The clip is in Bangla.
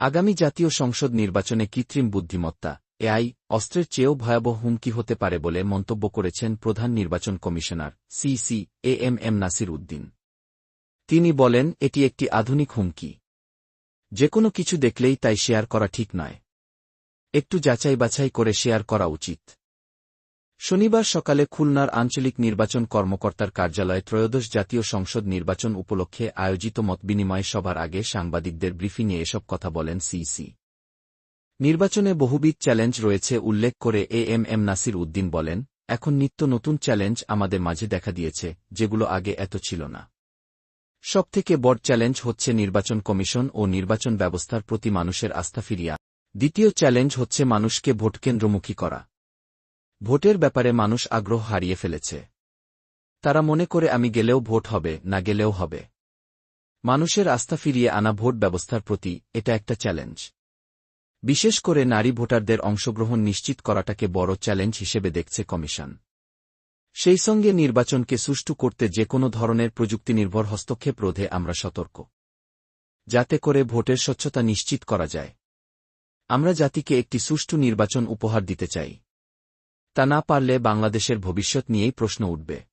আগামী জাতীয় সংসদ নির্বাচনে কৃত্রিম বুদ্ধিমত্তা, এআই, অস্ত্রের চেয়েও ভয়াবহ হুমকি হতে পারে বলে মন্তব্য করেছেন প্রধান নির্বাচন commissioner CC A M M Nasir Uddin. তিনি বলেন, এটি একটি আধুনিক হুমকি। যে কোনো কিছু দেখলেই তাই শেয়ার করা ঠিক নয়। একটু যাচাই বাছাই করে শেয়ার করা উচিত। শনিবার সকালে খুলনার আঞ্চলিক নির্বাচন কর্মকর্তার কার্যালয়ে ত্রয়োদশ জাতীয় সংসদ নির্বাচন উপলক্ষে আয়োজিত মতবিনিময় সভার আগে সাংবাদিকদের ব্রিফিংয়ে এসব কথা বলেন সিসি নির্বাচনে বহুবিধ চ্যালেঞ্জ রয়েছে উল্লেখ করে A M M Nasir Uddin বলেন, এখন নিত্য নতুন চ্যালেঞ্জ আমাদের মাঝে দেখা দিয়েছে, যেগুলো আগে এত ছিল না। সবথেকে বড় চ্যালেঞ্জ হচ্ছে নির্বাচন কমিশন ও নির্বাচন ব্যবস্থার প্রতি মানুষের আস্থা ফিরিয়া দ্বিতীয় চ্যালেঞ্জ হচ্ছে মানুষকে ভোটকেন্দ্রমুখী করা। ভোটের ব্যাপারে মানুষ আগ্রহ হারিয়ে ফেলেছে। তারা মনে করে, আমি গেলেও ভোট হবে, না গেলেও হবে। মানুষের আস্থা ফিরিয়ে আনা ভোট ব্যবস্থার প্রতি এটা একটা চ্যালেঞ্জ। বিশেষ করে নারী ভোটারদের অংশগ্রহণ নিশ্চিত করাটাকে বড় চ্যালেঞ্জ হিসেবে দেখছে কমিশন। সেই সঙ্গে নির্বাচনকে সুষ্ঠু করতে যে কোনো ধরনের প্রযুক্তি নির্ভর হস্তক্ষেপ রোধে আমরা সতর্ক। যাতে করে ভোটের স্বচ্ছতা নিশ্চিত করা যায়। আমরা জাতিকে একটি সুষ্ঠু নির্বাচন উপহার দিতে চাই। তা না পারলে বাংলাদেশের ভবিষ্যৎ নিয়েই প্রশ্ন উঠবে।